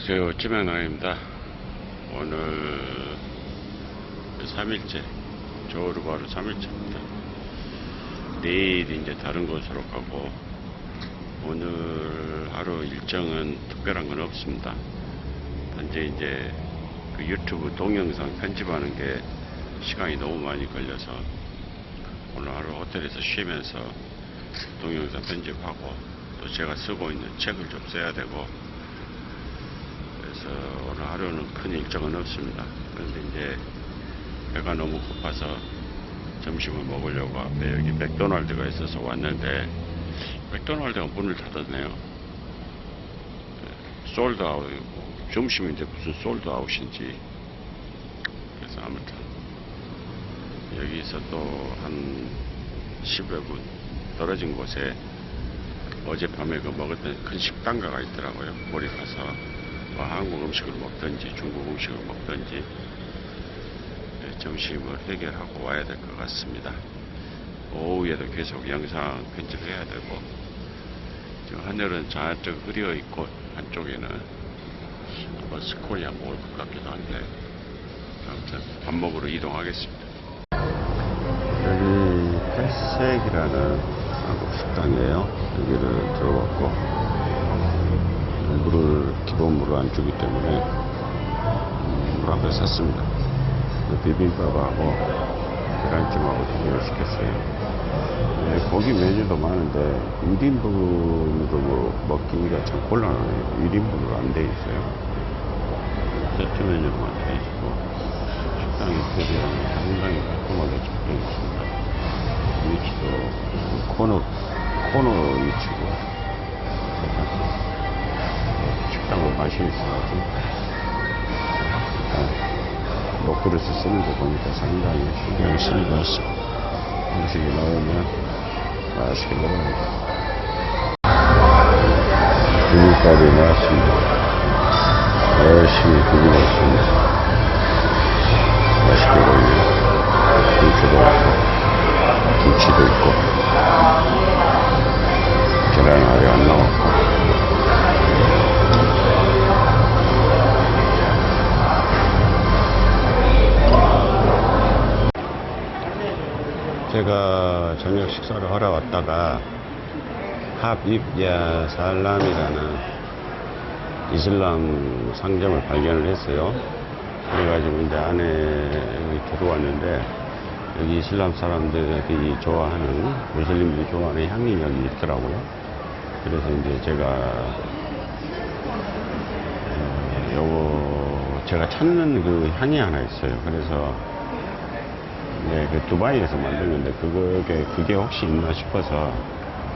안녕하세요. 찌명나입니다. 오늘 3일째, 조르바로 3일째입니다. 내일 이제 다른 곳으로 가고, 오늘 하루 일정은 특별한 건 없습니다. 단지 이제 그 유튜브 동영상 편집하는 게 시간이 너무 많이 걸려서 오늘 하루 호텔에서 쉬면서 동영상 편집하고 또 제가 쓰고 있는 책을 좀 써야 되고 그래서 오늘 하루는 큰 일정은 없습니다. 그런데 이제 배가 너무 고파서 점심을 먹으려고 앞에 여기 맥도날드가 있어서 왔는데 맥도날드가 문을 닫았네요. 솔드 아웃이고 점심인데 무슨 솔드 아웃인지 그래서 아무튼 여기서 또 한 10여 분 떨어진 곳에 어젯밤에 그 먹었던 큰 식당가가 있더라고요. 거기 가서 뭐 한국 음식을 먹든지 중국 음식을 먹든지 네, 점심을 해결하고 와야 될 것 같습니다. 오후에도 계속 영상 편집해야 되고 지금 하늘은 저쪽 흐려 있고 한쪽에는 아마 한번 올것 같기도 한데 아무튼 밥 먹으러 이동하겠습니다. 여기 패색이라는 한국 식당이에요. 여기를 들어왔고 물을 기본 물을 안 주기 때문에 음, 물한배 샀습니다. 그 비빔밥하고 계란찜하고 두 개를 시켰어요. 네, 고기 메뉴도 많은데 1인분으로 뭐 먹기가 참 곤란하네요. 1인분으로 안 돼 있어요. 세트 메뉴로만 돼 있고 식당 인테리어는 상당히 깔끔하게 잘 되어 있습니다. 위치도 코너 코너 위치고 식당은 관심 있어가지고 일단 먹그릇을 쓰는 거 보니까 상당히 것 같습니다. 음식이 나오면 맛있게 먹어야죠. 비빔밥이 나왔습니다. 열심히 비비고 있습니다. 맛있게 보이네요. 김치도 있고, 김치도 있고, 계란 아직 안 나왔고, 제가 저녁 식사를 하러 왔다가 합입야 살람이라는 이슬람 상점을 발견을 했어요. 그래가지고 이제 안에 들어왔는데 여기 이슬람 사람들이 좋아하는 무슬림들이 좋아하는 향이 여기 있더라고요. 그래서 이제 제가 어, 요거 제가 찾는 그 향이 하나 있어요. 그래서 네, 그 두바이에서 만든 건데 그게 그게 혹시 있나 싶어서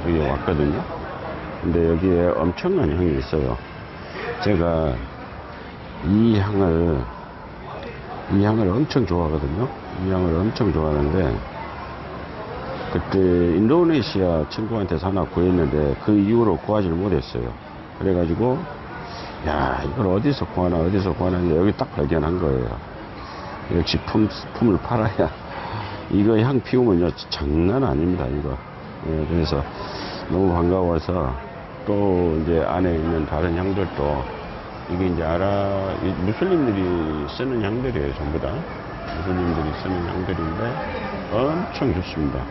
여기 왔거든요. 근데 여기에 엄청난 향이 있어요. 제가 이 향을 이 향을 엄청 좋아하거든요. 이 향을 엄청 좋아하는데 그때 인도네시아 친구한테 하나 구했는데 그 이후로 구하지 못했어요. 그래가지고 야 이걸 어디서 구하나 어디서 구하나 여기 딱 발견한 거예요. 역시 품, 품을 팔아야 이거 향 피우면요 장난 아닙니다 이거. 예, 그래서 너무 반가워서 또 이제 안에 있는 다른 향들도 이게 이제 아라 이 무슬림들이 쓰는 향들이에요 전부 다. 무슬림들이 쓰는 향들인데 엄청 좋습니다.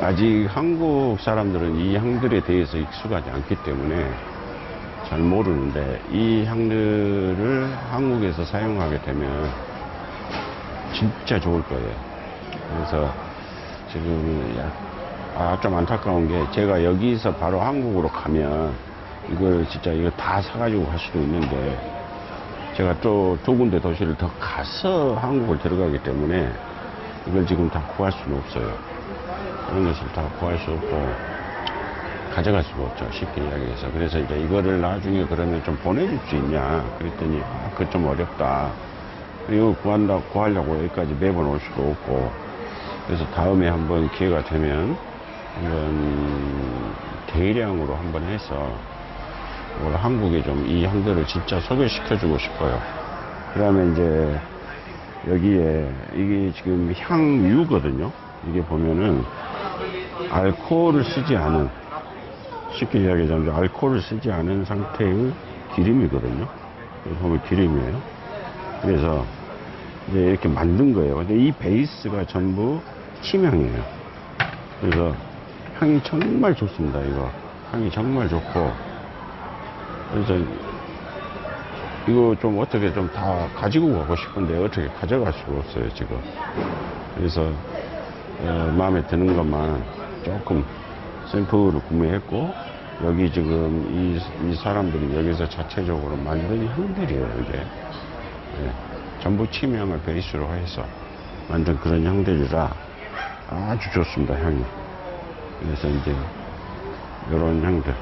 아직 한국 사람들은 이 향들에 대해서 익숙하지 않기 때문에 잘 모르는데 이 향들을 한국에서 사용하게 되면 진짜 좋을 거예요. 그래서 지금 아, 좀 안타까운 게 제가 여기서 바로 한국으로 가면 이걸 진짜 이거 다 사가지고 갈 수도 있는데 제가 또 두 군데 도시를 더 가서 한국을 들어가기 때문에 이걸 지금 다 구할 수는 없어요. 그런 것을 다 구할 수 없고 가져갈 수가 없죠. 쉽게 이야기해서. 그래서 이제 이거를 나중에 그러면 좀 보내줄 수 있냐. 그랬더니, 아, 그거 좀 어렵다. 그리고 구한다, 구하려고 여기까지 매번 올 수도 없고. 그래서 다음에 한번 기회가 되면, 한번 대량으로 한번 해서, 오늘 한국에 좀 이 향들을 진짜 소개시켜주고 싶어요. 그러면 이제, 여기에, 이게 지금 향유거든요. 이게 보면은, 알코올을 쓰지 않은, 쉽게 이야기하자면 알코올을 쓰지 않은 상태의 기름이거든요. 보면 기름이에요. 그래서 이제 이렇게 만든 거예요. 근데 이 베이스가 전부 치명이에요. 그래서 향이 정말 좋습니다. 이거 향이 정말 좋고 그래서 이거 좀 어떻게 좀 다 가지고 가고 싶은데 어떻게 가져갈 수가 없어요 지금. 그래서 어, 마음에 드는 것만 조금 샘플을 구매했고 여기 지금 이, 이 사람들이 여기서 자체적으로 만든 향들이에요 이게 예, 전부 치명을 베이스로 해서 만든 그런 향들이라 아주 좋습니다 향이. 그래서 이제 이런 향들.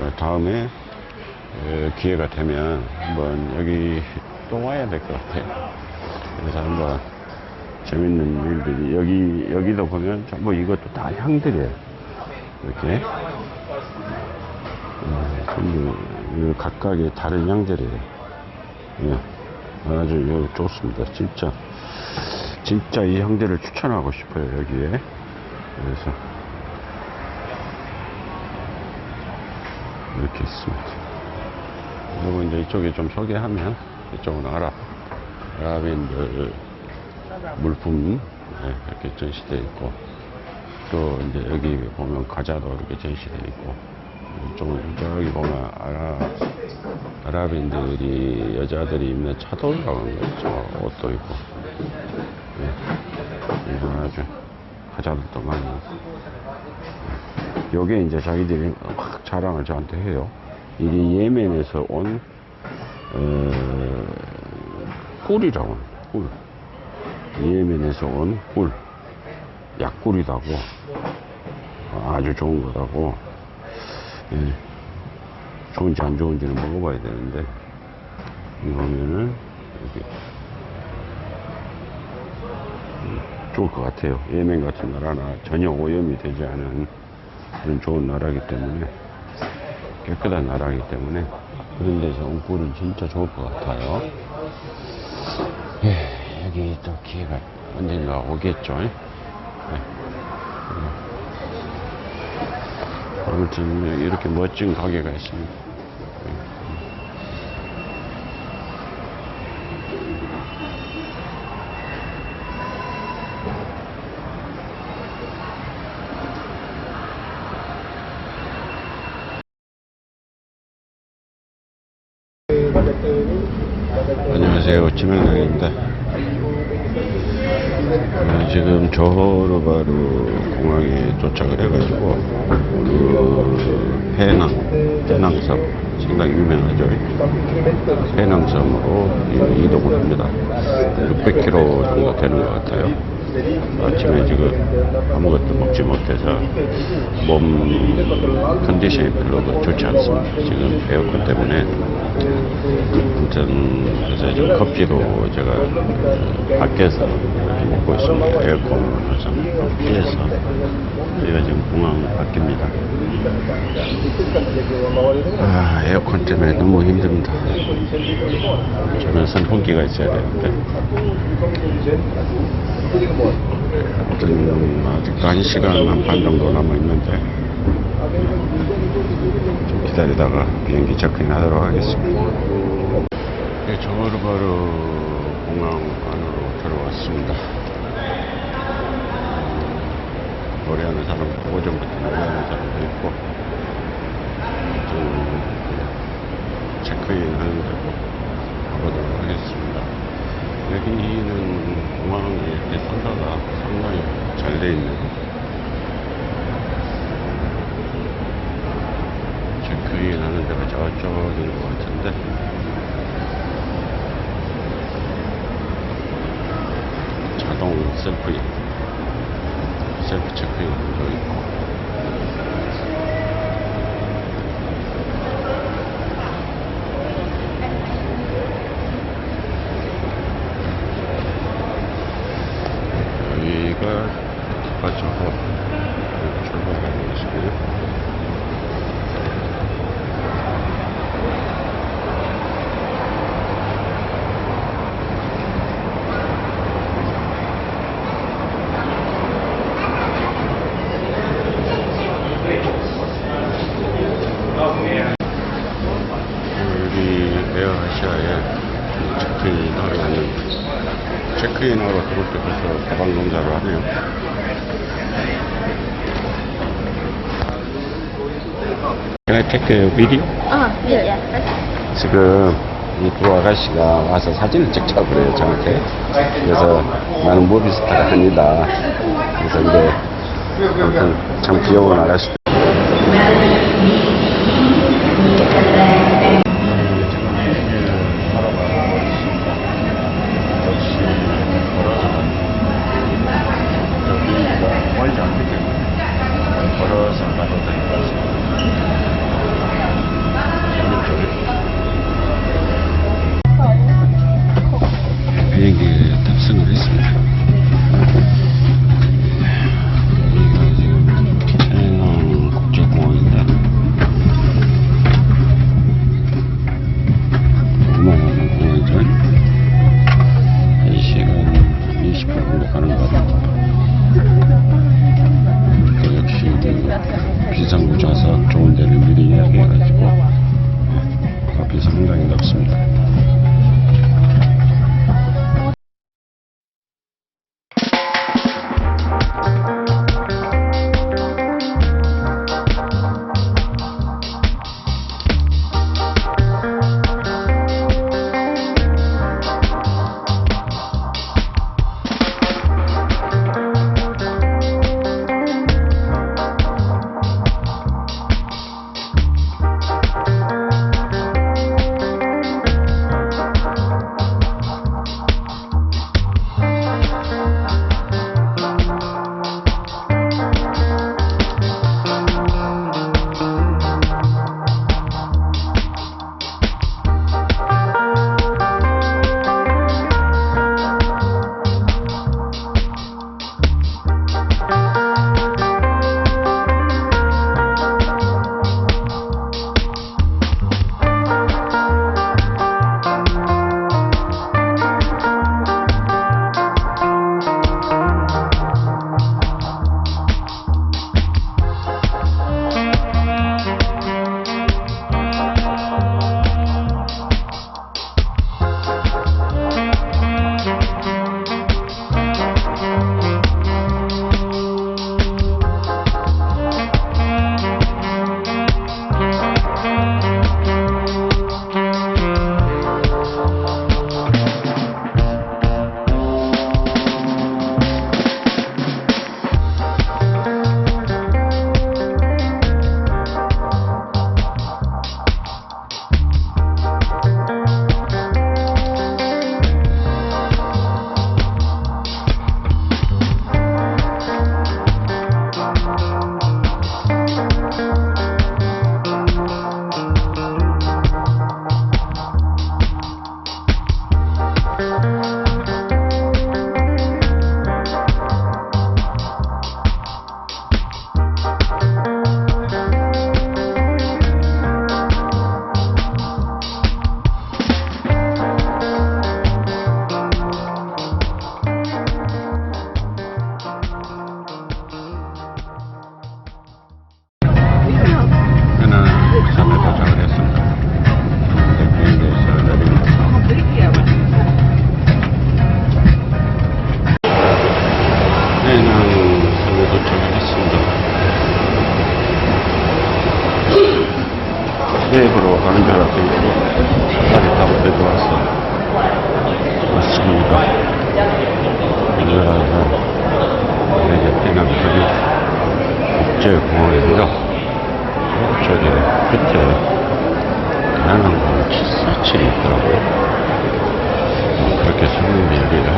어, 다음에 어, 기회가 되면 한번 여기 또 와야 될 것 같아요. 그래서 한번 재밌는 일들이 여기 여기도 보면 전부 이것도 다 향들이에요. 이렇게. 음, 전부 이 각각의 다른 향들이에요 예, 아주 이거 좋습니다. 진짜 진짜 이 향들을 추천하고 싶어요 여기에. 그래서 이렇게 있습니다. 그리고 이제 이쪽에 좀 소개하면 이쪽은 아랍 아랍인들 물품 네, 이렇게 전시되어 있고 또 이제 여기 보면 과자도 이렇게 전시되어 있고 이쪽은 저기 보면 아랍 아랍 인들이 여자들이 입는 차돌이라고 하는 거 있죠. 옷도 있고. 네. 그래서 아주 과자들도 많이. 있고 요게 이제 자기들이 막 자랑을 저한테 해요. 이게 예멘에서 온 어, 꿀이라고 합니다. 꿀. 예멘에서 온 꿀, 약꿀이라고. 아주 좋은 거라고 예, 좋은지 안 좋은지는 먹어봐야 되는데 이거 보면은 이렇게 음, 좋을 것 같아요 예멘 같은 나라나 전혀 오염이 되지 않은 그런 좋은 나라이기 때문에 깨끗한 나라이기 때문에 그런 데서 온 꿀은 진짜 좋을 것 같아요 예, 여기 또 기회가 언젠가 오겠죠. 네. 아무튼 이렇게 멋진 가게가 있습니다. 안녕하세요. 지명장입니다. 어, 지금 조호르바르 공항에 도착을 해가지고 그 해낭, 해낭섬 상당히 유명하죠. 해낭섬으로 이- 이동을 합니다. 600km 정도 되는 것 같아요. 아침에 지금 아무것도 먹지 못해서 몸 컨디션이 별로 좋지 않습니다. 지금 에어컨 때문에. 아무튼 그래서 지금 커피도 제가 어, 밖에서 먹고 있습니다. 에어컨을 항상 피해서 저희가 지금 공항 밖입니다. 아, 에어컨 때문에 너무 힘듭니다. 저는 선풍기가 있어야 되는데. 아무튼 아직도 한 시간 한반 정도 남아 있는데 좀 기다리다가 비행기 체크인 하도록 하겠습니다. 네, 조르바르 공항 안으로 들어왔습니다. 노래하는 사람도 오전부터 노래하는 사람도 있고 좀 체크인 하는 데도 가보도록 하겠습니다. 여기는 공항에 이렇게 상가가 상당히 잘 돼 있네요. 체크인 하는 데가 저쪽인 것 같은데 자동 셀프 셀프 체크인도 있고 여기가 디파처고 출발하는 곳이고요. 크레인으로 들어올 때 벌써 대방 공사를 하네요. Can I take a video? 아, 예, 예. 지금 이 두 아가씨가 와서 사진을 찍자고 그래요, 저한테. 그래서 나는 모비스타가 아니다. 그래서 근데 아무튼 참 귀여운 아가씨. 멀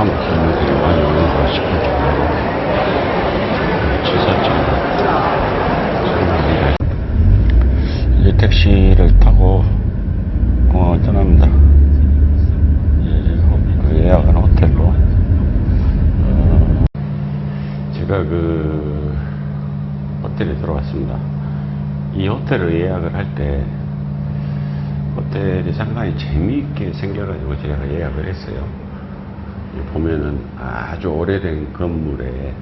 한국 사람들이 많이 오는가 싶을 정도로 설명인데 이제 택시를 타고 공항을 떠납니다. 이제 호- 예약한 호텔로 어, 제가 그 호텔에 들어왔습니다. 이 호텔을 예약을 할때 호텔이 상당히 재미있게 생겨가지고 제가 예약을 했어요. 이 보면은 아주 오래된 건물에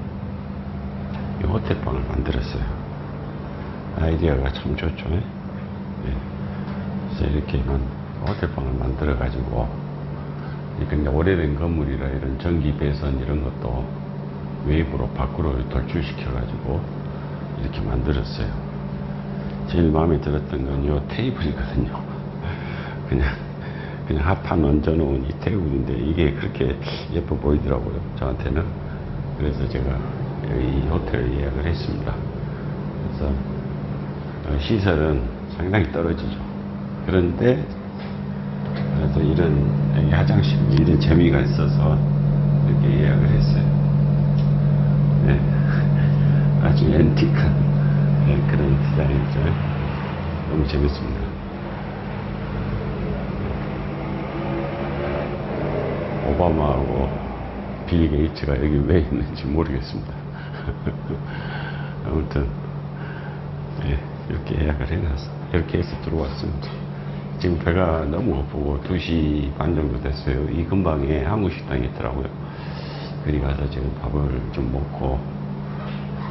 이 호텔방을 만들었어요. 아이디어가 참 좋죠. 예. 그래서 이렇게 만 호텔방을 만들어 가지고 근데 오래된 건물이라 이런 전기 배선 이런 것도 외부로 밖으로 돌출시켜 가지고 이렇게 만들었어요. 제일 마음에 들었던 건이 테이블이거든요. 그냥 그냥 합판 얹어놓은 이 테이블인데 이게 그렇게 예뻐 보이더라고요. 저한테는. 그래서 제가 이 호텔 예약을 했습니다. 그래서 어, 시설은 상당히 떨어지죠. 그런데 그래도 이런 화장실 이런 재미가 있어서 이렇게 예약을 했어요. 네. 아주 앤틱한 네, 그런 디자인이죠. 너무 재밌습니다. 오바마하고 빌 게이츠가 여기 왜 있는지 모르겠습니다. 아무튼 네, 이렇게 예약을 해놨어. 이렇게 해서 들어왔습니다. 지금 배가 너무 고프고 2시 반 정도 됐어요. 이 근방에 한국 식당이 있더라고요. 그리 가서 지금 밥을 좀 먹고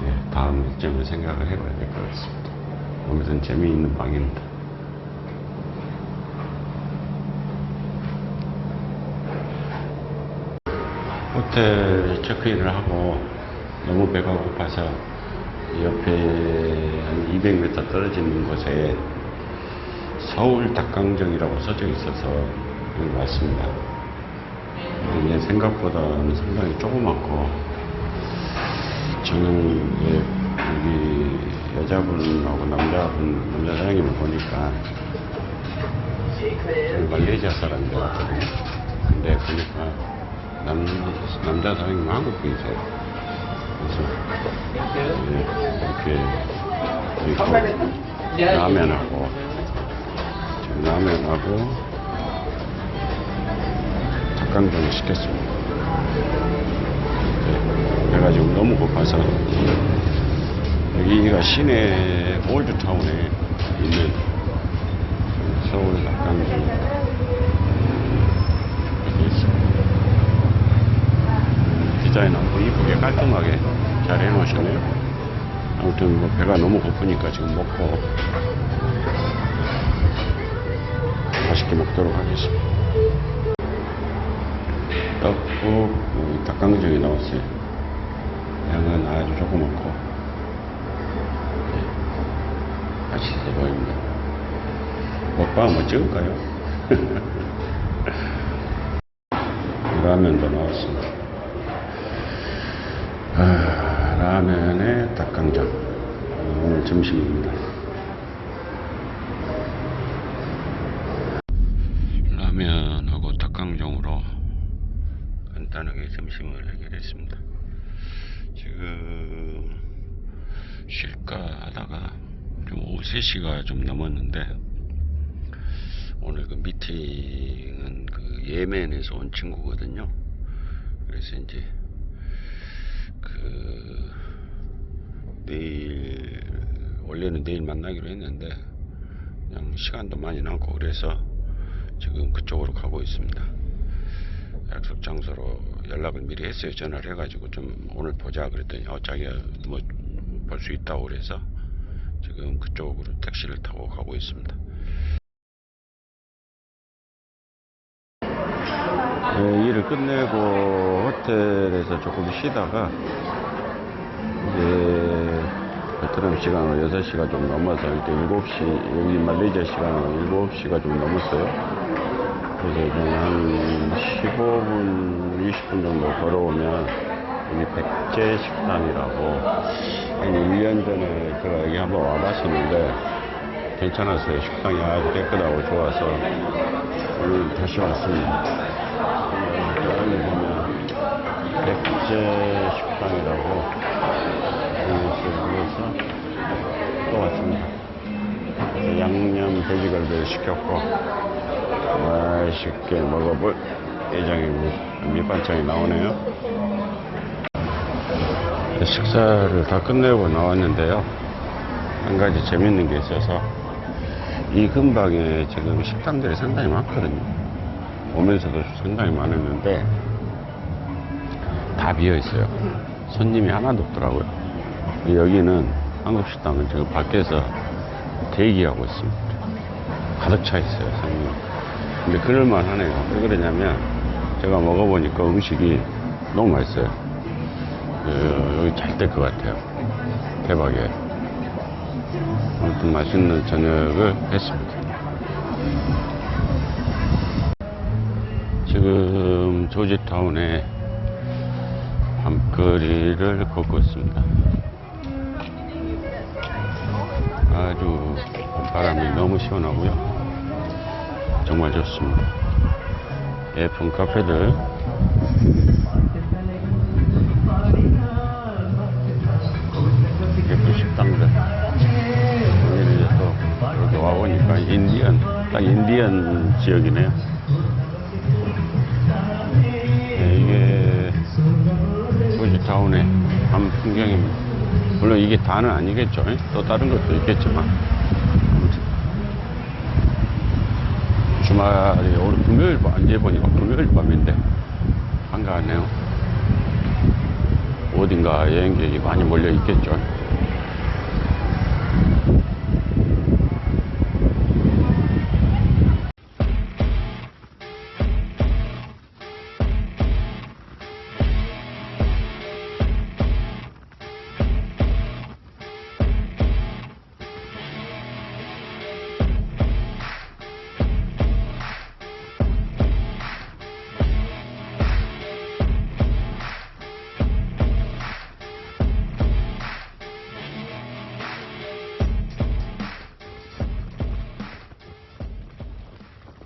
예, 다음 일정을 생각을 해봐야 될 것 같습니다. 아무튼 재미있는 방입니다. 호텔 체크인을 하고 너무 배가 고파서 옆에 한 200m 떨어지는 곳에 서울 닭강정이라고 써져 있어서 여기 왔습니다. 이게 생각보다는 상당히 조그맣고 저는 여기 여자분하고 남자분, 남자 사장님을 보니까 말레이시아 사람이거든요. 근데 보니까 남, 남자 사장님 한국 분이세요. 그래서 예, 이렇게 있고 라면하고 지금 라면하고 닭강정을 시켰습니다. 네, 배가 지금 너무 고파서 여기가 시내 올드타운에 있는 서울 닭강정 여기 있습니다. 하고 이쁘게 깔끔하게 잘 해놓으셨네요. 아무튼 뭐 배가 너무 고프니까 지금 먹고 맛있게 먹도록 하겠습니다. 떡국, 여기 닭강정이 나왔어요. 양은 아주 조그맣고 네, 맛있어 보입니다. 먹방 한번 찍을까요? 라면도 나왔습니다. 아, 라면에 닭강정. 오늘 점심입니다. 라면하고 닭강정으로 간단하게 점심을 해결했습니다. 지금 쉴까 하다가 좀 오후 3시가 좀 넘었는데 오늘 그 미팅은 그 예멘에서 온 친구거든요. 그래서 이제 그 내일 원래는 내일 만나기로 했는데 그냥 시간도 많이 남고 그래서 지금 그쪽으로 가고 있습니다. 약속 장소로 연락을 미리 했어요. 전화를 해가지고 좀 오늘 보자 그랬더니 어 자기가 뭐 볼 수 있다고 그래서 지금 그쪽으로 택시를 타고 가고 있습니다. 일을 끝내고 호텔에서 조금 쉬다가 이제 베트남 시간으로 6시가 좀 넘어서 이제 7시 여기 말레이시아 시간으로 7시가 좀 넘었어요. 그래서 그냥 한 15분, 20분 정도 걸어오면 여기 백제 식당이라고 한 1년 전에 제가 여기 한번 와봤었는데 괜찮았어요. 식당이 아주 깨끗하고 좋아서 오늘 다시 왔습니다. 여기 보면 백제 식당이라고 여기서 또 왔습니다. 양념 돼지갈비를 시켰고 맛있게 먹어볼 예정입니다. 밑반찬이 나오네요. 식사를 다 끝내고 나왔는데요. 한 가지 재밌는 게 있어서 이 근방에 지금 식당들이 상당히 많거든요. 오면서도 상당히 많았는데 다 비어 있어요. 손님이 하나도 없더라고요. 여기는 한국 식당은 지금 밖에서 대기하고 있습니다. 가득 차 있어요, 손님. 근데 그럴만 하네요. 왜 그러냐면 제가 먹어보니까 음식이 너무 맛있어요. 어, 여기 잘 될 것 같아요. 대박이에요. 아무튼 맛있는 저녁을 했습니다. 지금 조지타운의 밤거리를 걷고 있습니다. 아주 바람이 너무 시원하고요. 정말 좋습니다. 예쁜 카페들. 예쁜 식당들. 오늘 이제 또 이렇게 와보니까 인디언, 딱 인디언 지역이네요. 풍경입니다. 물론 이게 다는 아니겠죠. 또 다른 것도 있겠지만. 주말이 오늘 금요일 밤, 이제 보니까 금요일 밤인데 한가하네요. 어딘가 여행객이 많이 몰려 있겠죠.